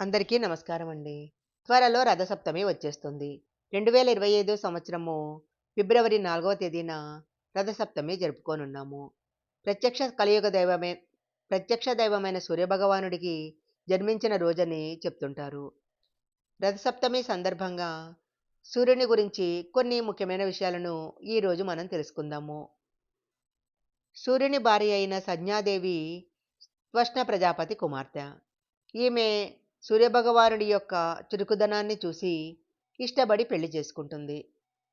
అందరికీ నమస్కారం అండి. త్వరలో రథసప్తమి వచ్చేస్తుంది. రెండు వేల ఇరవై ఐదో సంవత్సరము ఫిబ్రవరి నాలుగవ తేదీన రథసప్తమి జరుపుకోనున్నాము. ప్రత్యక్ష కలియుగ దైవమే ప్రత్యక్ష దైవమైన సూర్యభగవానుడికి జన్మించిన రోజని చెప్తుంటారు. రథసప్తమి సందర్భంగా సూర్యుని గురించి కొన్ని ముఖ్యమైన విషయాలను ఈరోజు మనం తెలుసుకుందాము. సూర్యుని భార్య అయిన సంజ్ఞాదేవి త్వష్ణ ప్రజాపతి కుమార్తె. ఈమె సూర్యభగవానుడి యొక్క చురుకుదనాన్ని చూసి ఇష్టపడి పెళ్ళి చేసుకుంటుంది.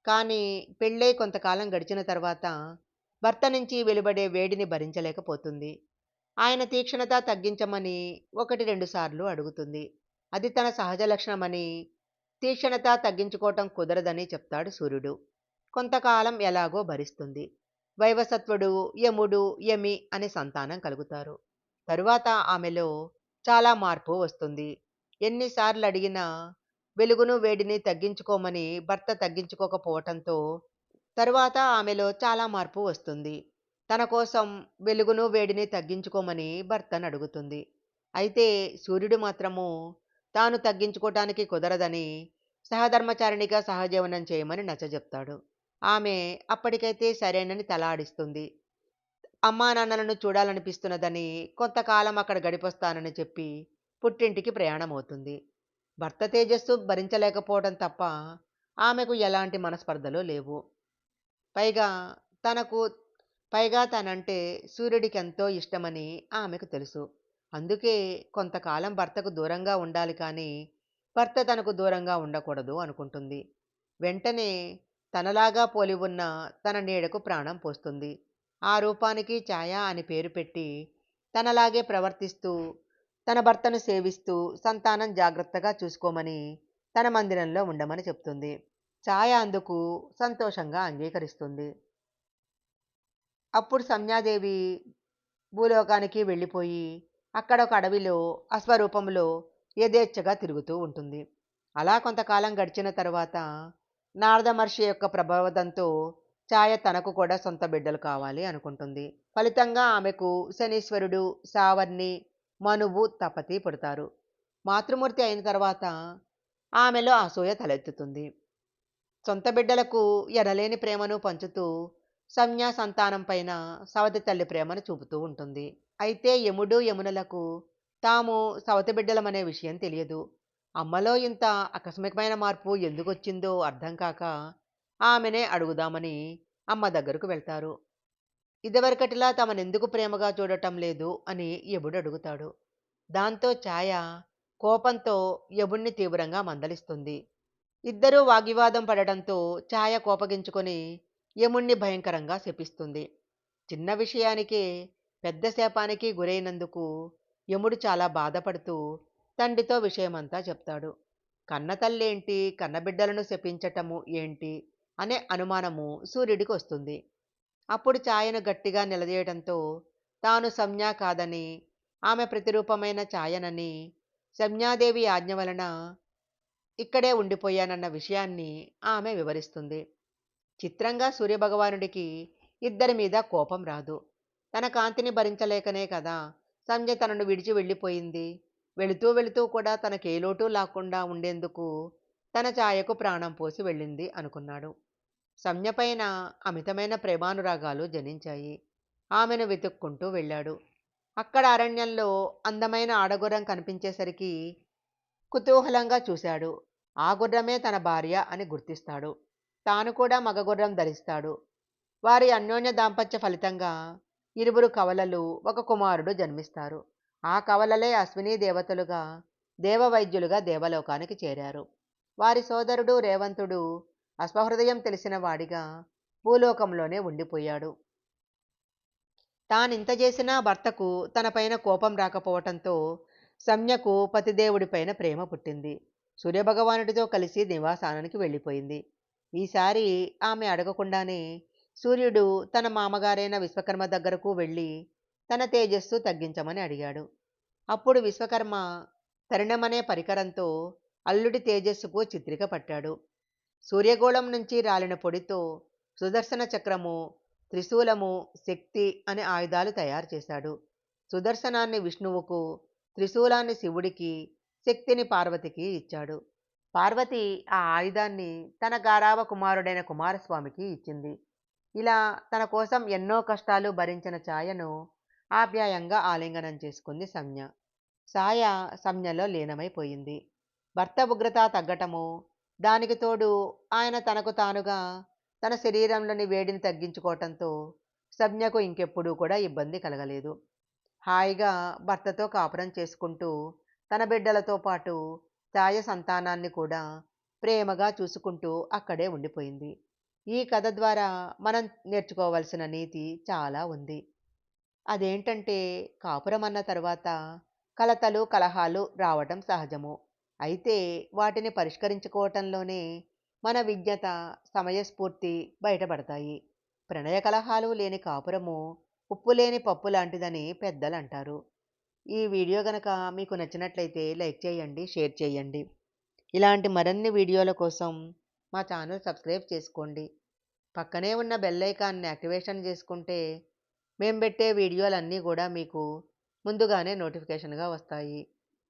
కానీ పెళ్ళై కొంతకాలం గడిచిన తర్వాత భర్త నుంచి వెలువడే వేడిని భరించలేకపోతుంది. ఆయన తీక్షణత తగ్గించమని ఒకటి రెండుసార్లు అడుగుతుంది. అది తన సహజ లక్షణమని తీక్షణత తగ్గించుకోవటం కుదరదని చెప్తాడు సూర్యుడు. కొంతకాలం ఎలాగో భరిస్తుంది. వైవసత్వుడు యముడు యమి అనే సంతానం కలుగుతారు. తరువాత ఆమెలో చాలా మార్పు వస్తుంది. ఎన్నిసార్లు అడిగినా వెలుగును వేడిని తగ్గించుకోమని భర్త తగ్గించుకోకపోవటంతో తరువాత ఆమెలో చాలా మార్పు వస్తుంది. తన కోసం వెలుగును వేడిని తగ్గించుకోమని భర్తను అడుగుతుంది. అయితే సూర్యుడు మాత్రము తాను తగ్గించుకోవటానికి కుదరదని సహధర్మచారిణిగా సహజీవనం చేయమని నచ్చజెప్తాడు ఆమె అప్పటికైతే సరేనని తలాడిస్తుంది అమ్మా నాన్నలను చూడాలనిపిస్తున్నదని కొంతకాలం అక్కడ గడిపొస్తానని చెప్పి పుట్టింటికి ప్రయాణం అవుతుంది భర్త తేజస్సు భరించలేకపోవడం తప్ప ఆమెకు ఎలాంటి మనస్పర్ధలు లేవు. పైగా తనకు పైగా తనంటే సూర్యుడికి ఎంతో ఇష్టమని ఆమెకు తెలుసు. అందుకే కొంతకాలం భర్తకు దూరంగా ఉండాలి కానీ భర్త తనకు దూరంగా ఉండకూడదు అనుకుంటుంది. వెంటనే తనలాగా పోలి ఉన్న తన నీడకు ప్రాణం పోస్తుంది. ఆ రూపానికి ఛాయ అని పేరు పెట్టి తనలాగే ప్రవర్తిస్తూ తన భర్తను సేవిస్తూ సంతానం జాగ్రత్తగా చూసుకోమని తన మందిరంలో ఉండమని చెప్తుంది. ఛాయ అందుకు సంతోషంగా అంగీకరిస్తుంది. అప్పుడు సంజ్ఞాదేవి భూలోకానికి వెళ్ళిపోయి అక్కడ ఒక అడవిలో అశ్వరూపంలో యథేచ్ఛగా తిరుగుతూ ఉంటుంది. అలా కొంతకాలం గడిచిన తర్వాత నారద మహర్షి యొక్క ప్రభావంతో ఛాయ తనకు కూడా సొంత బిడ్డలు కావాలి అనుకుంటుంది. ఫలితంగా ఆమెకు శనీశ్వరుడు సావర్ణి మనువు తపతి పుడతారు. మాతృమూర్తి అయిన తర్వాత ఆమెలో అసూయ తలెత్తుతుంది. సొంత బిడ్డలకు ఎనలేని ప్రేమను పంచుతూ సంజ్ఞా సంతానం పైన సవతి తల్లి ప్రేమను చూపుతూ ఉంటుంది. అయితే యముడు యమునలకు తాము సవతి బిడ్డలమనే విషయం తెలియదు. అమ్మలో ఇంత ఆకస్మికమైన మార్పు ఎందుకొచ్చిందో అర్థం కాక ఆమెనే అడుగుదామని అమ్మ దగ్గరకు వెళ్తారు. ఇదివరకటిలా తమనెందుకు ప్రేమగా చూడటం లేదు అని యముడు అడుగుతాడు దాంతో ఛాయ కోపంతో యముణ్ణి తీవ్రంగా మందలిస్తుంది. ఇద్దరూ వాగ్వివాదం పడటంతో ఛాయ కోపగించుకొని యముణ్ణి భయంకరంగా శపిస్తుంది. చిన్న విషయానికే పెద్ద శాపానికి గురైనందుకు యముడు చాలా బాధపడుతూ తండ్రితో విషయమంతా చెప్తాడు. కన్నతల్లేంటి కన్నబిడ్డలను శపించటము ఏంటి? అనే అనుమానము సూర్యుడికి వస్తుంది. అప్పుడు ఛాయను గట్టిగా నిలదీయడంతో తాను సంజ్ఞ కాదని ఆమె ప్రతిరూపమైన ఛాయనని సంజ్ఞాదేవి ఆజ్ఞ వలన ఇక్కడే ఉండిపోయానన్న విషయాన్ని ఆమె వివరిస్తుంది. చిత్రంగా సూర్యభగవానుడికి ఇద్దరి మీద కోపం రాదు. తన కాంతిని భరించలేకనే కదా సంజ తనను విడిచి వెళ్ళిపోయింది. వెళుతూ వెళుతూ కూడా తనకే లోటు లేకుండా ఉండేందుకు తన ఛాయకు ప్రాణం పోసి వెళ్ళింది అనుకున్నాడు. సంజ్ఞపైన అమితమైన ప్రేమానురాగాలు జనించాయి. ఆమెను వెతుక్కుంటూ వెళ్ళాడు. అక్కడ అరణ్యంలో అందమైన ఆడగుర్రం కనిపించేసరికి కుతూహలంగా చూశాడు. ఆ గుర్రమే తన భార్య అని గుర్తిస్తాడు. తాను కూడా మగగుర్రం ధరిస్తాడు. వారి అన్యోన్య దాంపత్య ఫలితంగా ఇరువురు కవలలు ఒక కుమారుడు జన్మిస్తారు. ఆ కవలలే అశ్విని దేవతలుగా దేవవైద్యులుగా దేవలోకానికి చేరారు. వారి సోదరుడు రేవంతుడు అశ్వహృదయం తెలిసిన వాడిగా భూలోకంలోనే ఉండిపోయాడు. తానింత చేసినా భర్తకు తనపైన కోపం రాకపోవటంతో సమ్యకు పతిదేవుడిపైన ప్రేమ పుట్టింది. సూర్యభగవానుడితో కలిసి నివాసానానికి వెళ్ళిపోయింది. ఈసారి ఆమె అడగకుండానే సూర్యుడు తన మామగారైన విశ్వకర్మ దగ్గరకు వెళ్ళి తన తేజస్సు తగ్గించమని అడిగాడు. అప్పుడు విశ్వకర్మ తరుణమనే పరికరంతో అల్లుడి తేజస్సుకు చిత్రిక పట్టాడు. సూర్యగోళం నుంచి రాలిన పొడితో సుదర్శన చక్రము త్రిశూలము శక్తి అనే ఆయుధాలు తయారు చేశాడు. సుదర్శనాన్ని విష్ణువుకు త్రిశూలాన్ని శివుడికి శక్తిని పార్వతికి ఇచ్చాడు. పార్వతి ఆ ఆయుధాన్ని తన గారావ కుమారుడైన కుమారస్వామికి ఇచ్చింది. ఇలా తన కోసం ఎన్నో కష్టాలు భరించిన ఛాయను ఆప్యాయంగా ఆలింగనం చేసుకుంది సంజ్ఞ సాయ సంజ్ఞలో లీనమైపోయింది. భర్త ఉగ్రత తగ్గటము దానికి తోడు ఆయన తనకు తానుగా తన శరీరంలోని వేడిని తగ్గించుకోవటంతో సంజ్ఞకు ఇంకెప్పుడూ కూడా ఇబ్బంది కలగలేదు. హాయిగా భర్తతో కాపురం చేసుకుంటూ తన బిడ్డలతో పాటు ఛాయ సంతానాన్ని కూడా ప్రేమగా చూసుకుంటూ అక్కడే ఉండిపోయింది. ఈ కథ ద్వారా మనం నేర్చుకోవాల్సిన నీతి చాలా ఉంది. అదేంటంటే కాపురం అన్న తర్వాత కలతలు కలహాలు రావటం సహజము. అయితే వాటిని పరిష్కరించుకోవటంలోనే మన విజ్ఞత సమయస్ఫూర్తి బయటపడతాయి. ప్రణయ కలహాలు లేని కాపురము ఉప్పు లేని పప్పు లాంటిదని పెద్దలు అంటారు ఈ వీడియో గనక మీకు నచ్చినట్లయితే లైక్ చేయండి షేర్ చేయండి. ఇలాంటి మరిన్ని వీడియోల కోసం మా ఛానల్ సబ్స్క్రైబ్ చేసుకోండి. పక్కనే ఉన్న బెల్ ఐకాన్ని యాక్టివేషన్ చేసుకుంటే మేము పెట్టే వీడియోలన్నీ కూడా మీకు ముందుగానే నోటిఫికేషన్గా వస్తాయి.